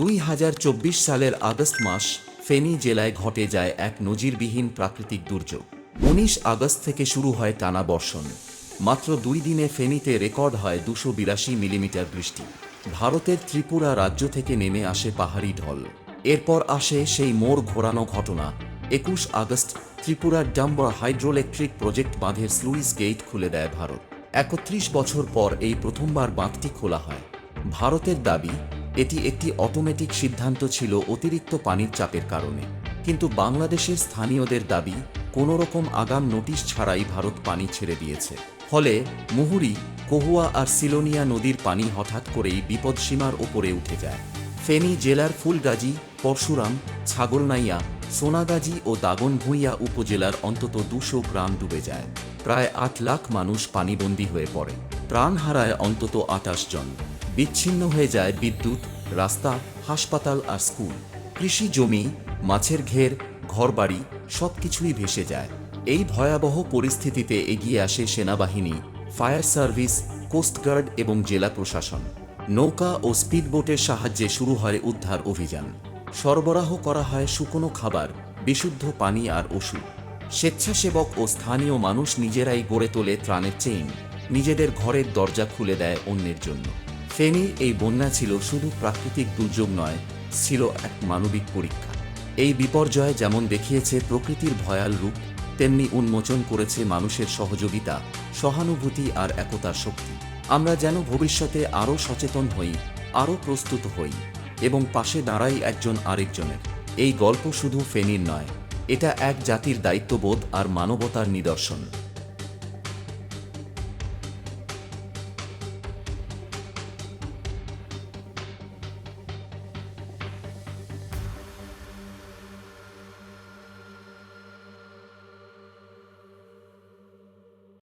দুই হাজার চব্বিশ সালের আগস্ট মাস ফেনী জেলায় ঘটে যায় এক নজিরবিহীন প্রাকৃতিক দুর্যোগ। উনিশ আগস্ট থেকে শুরু হয় টানা বর্ষণ। মাত্র দুই দিনে ফেনীতে রেকর্ড হয় দুশো বিরাশি মিলিমিটার বৃষ্টি। ভারতের ত্রিপুরা রাজ্য থেকে নেমে আসে পাহাড়ি ঢল। এরপর আসে সেই মোড় ঘোরানো ঘটনা। একুশ আগস্ট ত্রিপুরার ডাম্বার হাইড্রোইলেকট্রিক প্রজেক্ট বাঁধের স্লুইস গেট খুলে দেয় ভারত। একত্রিশ বছর পর এই প্রথমবার বাঁধটি খোলা হয়। ভারতের দাবি এটি একটি অটোমেটিক সিদ্ধান্ত ছিল অতিরিক্ত পানির চাপের কারণে। কিন্তু বাংলাদেশের স্থানীয়দের দাবি কোনো রকম আগাম নোটিশ ছাড়াই ভারত পানি ছেড়ে দিয়েছে। ফলে মুহুরি, কহুয়া আর সিলোনিয়া নদীর পানি হঠাৎ করেই বিপদসীমার ওপরে উঠে যায়। ফেনী জেলার ফুলগাজী, পরশুরাম, ছাগলনাইয়া, সোনাগাজী ও দাগনভূঁইয়া উপজেলার অন্তত দুশো গ্রাম ডুবে যায়। প্রায় আট লাখ মানুষ পানিবন্দী হয়ে পড়ে। প্রাণ হারায় অন্তত আটাশ জন। বিচ্ছিন্ন হয়ে যায় বিদ্যুৎ, রাস্তা, হাসপাতাল আর স্কুল। কৃষি জমি, মাছের ঘের, ঘরবাড়ি, সবকিছুই ভেসে যায়। এই ভয়াবহ পরিস্থিতিতে এগিয়ে আসে সেনাবাহিনী, ফায়ার সার্ভিস কোস্টগার্ড এবং জেলা প্রশাসন। নৌকা ও স্পিডবোটের সাহায্যে শুরু হয় উদ্ধার অভিযান। সরবরাহ করা হয় শুকনো খাবার, বিশুদ্ধ পানি আর ওষুধ। স্বেচ্ছাসেবক ও স্থানীয় মানুষ নিজেরাই গড়ে তোলে ত্রাণের চেইন। নিজেদের ঘরের দরজা খুলে দেয় অন্যের জন্য। ফেনীর এই বন্যা ছিল শুধু প্রাকৃতিক দুর্যোগ নয়, ছিল এক মানবিক পরীক্ষা। এই বিপর্যয় যেমন দেখিয়েছে প্রকৃতির ভয়াল রূপ, তেমনি উন্মোচন করেছে মানুষের সহযোগিতা, সহানুভূতি আর একতার শক্তি। আমরা যেন ভবিষ্যতে আরও সচেতন হই, আরও প্রস্তুত হই এবং পাশে দাঁড়াই একজন আরেকজনের। এই গল্প শুধু ফেনীর নয়, এটা এক জাতির দায়িত্ববোধ আর মানবতার নিদর্শন।